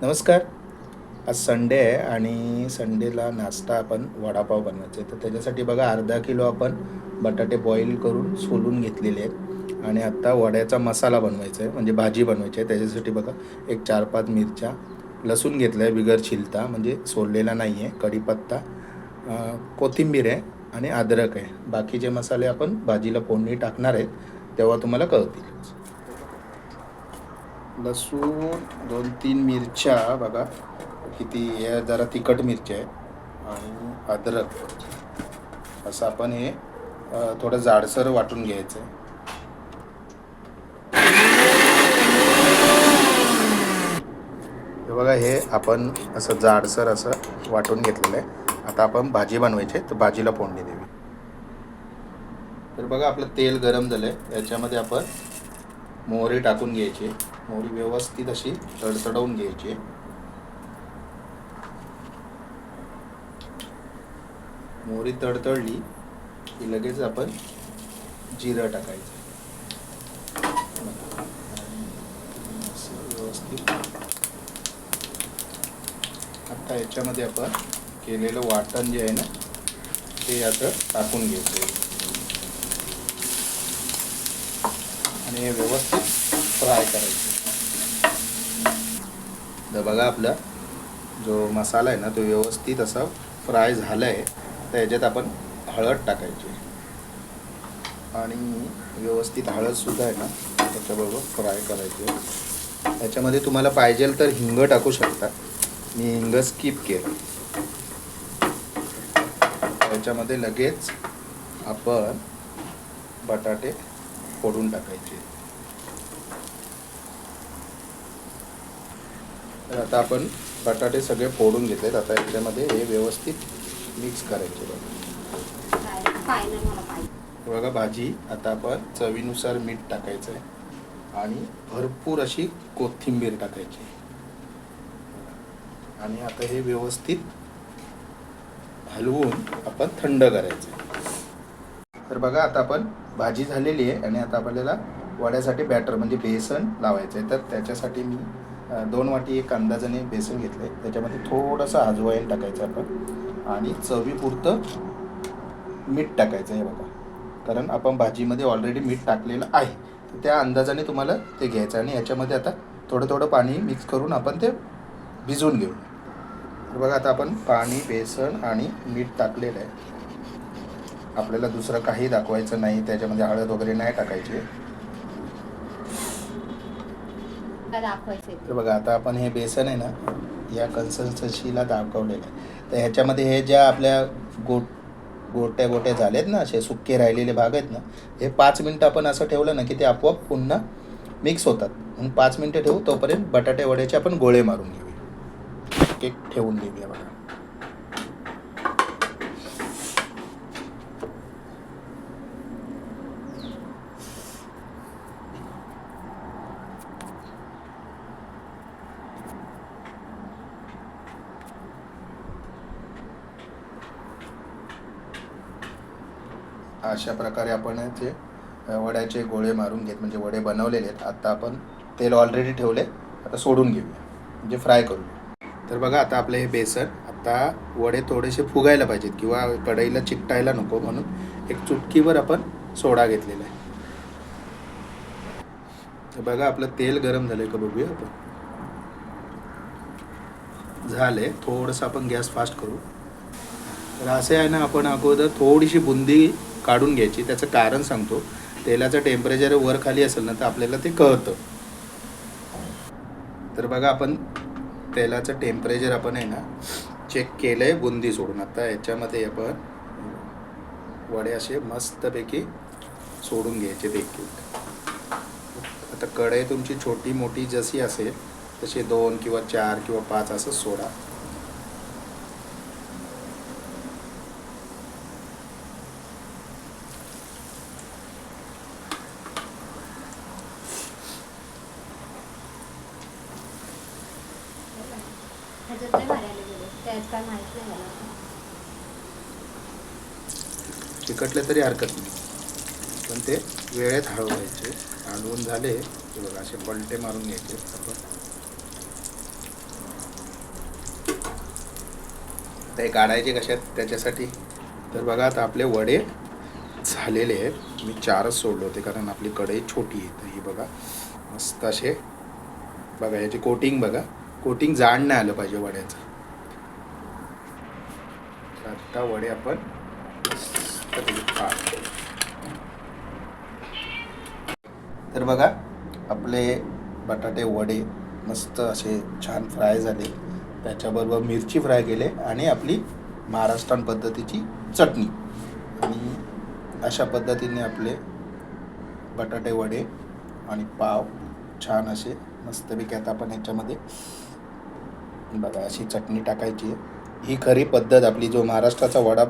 नमस्कार. आज संडे आहे आणि संडेला नाश्ता आपण वडापाव बनवायचा आहे. तर त्याच्यासाठी बघा अर्धा किलो आपण बटाटे बॉईल करून सोलून घेतलेले आहेत. आणि आत्ता वड्याचा मसाला बनवायचा आहे. म्हणजे भाजी बनवायची आहे. त्याच्यासाठी बघा एक चार पाच मिरच्या लसूण घेतलं आहे बिगर छिलता म्हणजे सोललेला नाही आहे. कढीपत्ता कोथिंबीर आहे आणि अद्रक आहे. बाकीचे मसाले आपण भाजीला फोडणी टाकणार आहेत तेव्हा तुम्हाला कळतील. लसूण दोन तीन मिरच्या बघा. किती या जरा तिखट मिरच्या आहे. आणि अद्रक. असं आपण हे थोडं जाडसर वाटून घ्यायचं आहे. हे बघा हे आपण असं जाडसर असं वाटून घेतलेलं आहे. आता आपण भाजी बनवायची आहे तर भाजीला फोडणी द्यावी तर बघा आपलं तेल गरम झालं आहे याच्यामध्ये आपण मोहरी टाकून घ्यायची. मोहरी व्यवस्थित अशी तडतडवून घ्यायची. मोहरी तडतडली की लगेच आपण जिरं टाकायचं. व्यवस्थित. आता याच्यामध्ये आपण केलेलं वाटण जे आहे ना ते आता टाकून घ्यायचं. आणि हे व्यवस्थित फ्राय करायचं. तर बघा आपला जो मसाला आहे ना तो व्यवस्थित असा फ्राय झाला आहे तर याच्यात आपण हळद टाकायची. आणि व्यवस्थित हळदसुद्धा आहे ना त्याच्याबरोबर फ्राय करायची. त्याच्यामध्ये तुम्हाला पाहिजे तर हिंग टाकू शकता. मी हिंग स्किप केलं. त्याच्यामध्ये लगेच आपण बटाटे फोडून टाकायचे. तर आता आपण बटाटे सगळे फोडून घेतलेत. आता याच्यामध्ये हे व्यवस्थित मिक्स करायचे बघा. बघा भाजी आता आपण चवीनुसार मीठ टाकायचं आहे आणि भरपूर अशी कोथिंबीर टाकायची आणि आता हे व्यवस्थित हलवून आपण थंड करायचं तर बघा आता आपण भाजी झालेली आहे आणि आता आपल्याला वड्यासाठी बॅटर म्हणजे बेसन लावायचं आहे तर त्याच्यासाठी मी दोन वाटी एक अंदाजाने बेसन घेतलं आहे त्याच्यामध्ये थोडंसं आजवाईन टाकायचं आपण आणि चवीपुरतं मीठ टाकायचं आहे बघा. कारण आपण भाजीमध्ये ऑलरेडी मीठ टाकलेलं आहे. तर त्या अंदाजाने तुम्हाला ते घ्यायचं आणि याच्यामध्ये आता थोडं थोडं पाणी मिक्स करून आपण ते भिजवून घेऊ. तर बघा आता आपण पाणी बेसन आणि मीठ टाकलेलं आहे. आपल्याला दुसरं काही दाखवायचं नाही त्याच्यामध्ये हळद वगैरे नाही टाकायची. तर बघा आता आपण हे बेसन आहे ना या कन्सिस्टन्सीला दाखवलेलं आहे. तर ह्याच्यामध्ये हे ज्या आपल्या गोट गोट्या गोट्या झालेत ना असे सुके राहिलेले भाग आहेत ना हे पाच मिनटं आपण असं ठेवलं ना की ते आपोआप पुन्हा मिक्स होतात. म्हणून पाच मिनटं ठेवू तोपर्यंत बटाटे वड्याचे आपण गोळे मारून घेऊया. केक ठेवून देऊया बघा. अशा प्रकारे आपण ते वड्याचे गोळे मारून घेत म्हणजे वडे बनवलेले आहेत आत्ता आपण तेल ऑलरेडी ठेवले आता सोडून घेऊया म्हणजे फ्राय करूया तर बघा आता आपले हे बेसन आता वडे थोडेसे फुगायला पाहिजेत किंवा कढईला चिकटायला नको म्हणून एक चुटकीवर आपण सोडा घेतलेला आहे. तर बघा आपलं तेल गरम झालंय का बघूया आपण. झाले थोडंसं आपण गॅस फास्ट करू. तर असे आहे ना आपण अगोदर थोडीशी बुंदी काढून घ्यायची. त्याचं कारण सांगतो. तेलाचं टेम्परेचर वर खाली असेल ना तर आपल्याला ते कळतं. तर बघा आपण तेलाचं टेम्परेचर आपण आहे ना चेक केलं आहे बुंदी सोडून. आता याच्यामध्ये आपण वडे असे मस्तपैकी सोडून घ्यायचे देखील. आता कढई तुमची छोटी मोठी जशी असेल तसे दोन किंवा चार किंवा पाच असं सोडा. ह्याच्यात नाही मारायला गेले? त्यात काय माहीत नाही मला. चिकटले तरी हरकत नाही. पण ते वेळेत हळवायचे. हळवून झाले. की बघा असे पलटे मारून घ्यायचे. आपण ते काढायचे कशात? त्याच्यासाठी. तर बघा आता आपले वडे झालेले आहेत. मी चारच सोडले होते कारण आपली कढई छोटी आहे. तर ही बघा मस्त असे. बघा याची कोटिंग बघा. कोटिंग जाड नाही आलं पाहिजे वड्याचं. तर आता वडे आपण तर बघा आपले बटाटे वडे मस्त असे छान फ्राय झाले. त्याच्याबरोबर मिरची फ्राय केले आणि आपली महाराष्ट्रान पद्धतीची चटणी. आणि अशा पद्धतीने आपले बटाटे वडे आणि पाव छान असे मस्तपैकी आता आपण ह्याच्यामध्ये बघा अशी चटणी टाकायची ही खरी पद्धत आपली जो महाराष्ट्राचा वडा